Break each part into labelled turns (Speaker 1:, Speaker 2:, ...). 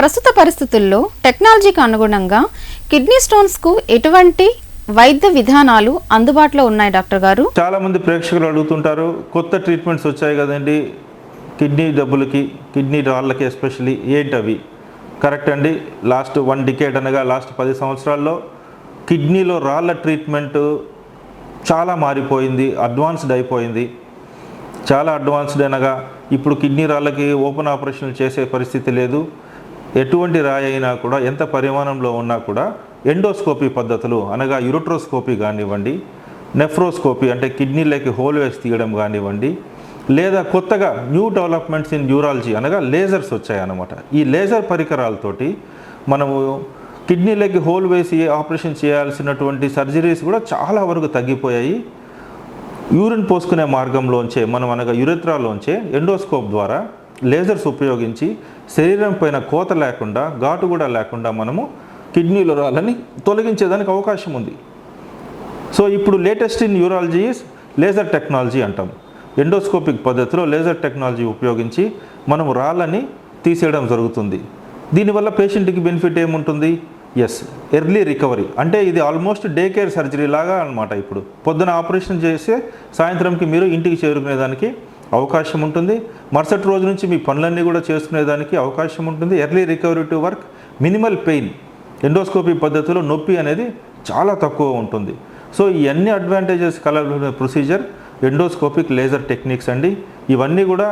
Speaker 1: ప్రస్తుత పరిస్థితుల్లో టెక్నాలజీకి అనుగుణంగా కిడ్నీ స్టోన్స్కు ఎటువంటి వైద్య విధానాలు అందుబాటులో ఉన్నాయి డాక్టర్ గారు?
Speaker 2: చాలా మంది ప్రేక్షకులు అడుగుతుంటారు కొత్త ట్రీట్మెంట్స్ వచ్చాయి కదండి కిడ్నీ డబ్బులకి కిడ్నీ రాళ్ళకి ఎస్పెషలీ ఏంటి అవి కరెక్ట్ అండి లాస్ట్ వన్ డికేట్ అనగా లాస్ట్ పది సంవత్సరాల్లో కిడ్నీలో రాళ్ళ ట్రీట్మెంట్ చాలా మారిపోయింది అడ్వాన్స్డ్ అయిపోయింది. చాలా అడ్వాన్స్డ్ అనగా ఇప్పుడు కిడ్నీ రాళ్ళకి ఓపెన్ ఆపరేషన్లు చేసే పరిస్థితి లేదు ఎటువంటి రాయి అయినా కూడా ఎంత పరిమాణంలో ఉన్నా కూడా ఎండోస్కోపీ పద్ధతులు అనగా యురోట్రోస్కోపీ కానివ్వండి నెఫ్రోస్కోపీ అంటే కిడ్నీలోకి హోల్ వేసి తీయడం కానివ్వండి లేదా కొత్తగా న్యూ డెవలప్మెంట్స్ ఇన్ న్యూరాలజీ అనగా లేజర్స్ వచ్చాయన్నమాట. ఈ లేజర్ పరికరాలతోటి మనము కిడ్నీలోకి హోల్ వేసి ఆపరేషన్ చేయాల్సినటువంటి సర్జరీస్ కూడా చాలా వరకు తగ్గిపోయాయి. యూరిన్ పోసుకునే మార్గంలోంచే మనం అనగా యురెత్రాలోంచే ఎండోస్కోప్ ద్వారా లేజర్స్ ఉపయోగించి శరీరం పైన కోత లేకుండా ఘాటు కూడా లేకుండా మనము కిడ్నీలో రాళ్ళని తొలగించేదానికి అవకాశం ఉంది. సో ఇప్పుడు latest in urology is laser technology అంటాం. ఎండోస్కోపిక్ పద్ధతిలో లేజర్ టెక్నాలజీ ఉపయోగించి మనం రాళ్ళని తీసేయడం జరుగుతుంది. దీనివల్ల పేషెంట్కి బెనిఫిట్ ఏముంటుంది? ఎస్ ఎర్లీ రికవరీ అంటే ఇది ఆల్మోస్ట్ డే కేర్ సర్జరీ లాగా అనమాట ఇప్పుడు. పొద్దున ఆపరేషన్ చేస్తే సాయంత్రంకి మీరు ఇంటికి చేరుకునేదానికి అవకాశం ఉంటుంది. మరుసటి రోజు నుంచి మీ పనులన్నీ కూడా చేసుకునేదానికి అవకాశం ఉంటుంది. Early recovery to work minimal pain endoscopy పద్ధతిలో నొప్పి అనేది చాలా తక్కువ ఉంటుంది. సో ఈ అన్ని అడ్వాంటేజెస్ కలగలిగిన ప్రొసీజర్ ఎండోస్కోపిక్ లేజర్ టెక్నిక్స్ అండి. ఇవన్నీ కూడా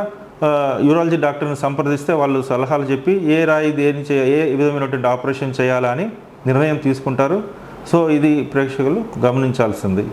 Speaker 2: యూరాలజీ డాక్టర్ని సంప్రదిస్తే వాళ్ళు సలహాలు చెప్పి ఏ రాయి దేని చే ఏ విధమైనటువంటి ఆపరేషన్ చేయాలా అని నిర్ణయం తీసుకుంటారు. సో ఇది ప్రేక్షకులు గమనించాల్సింది.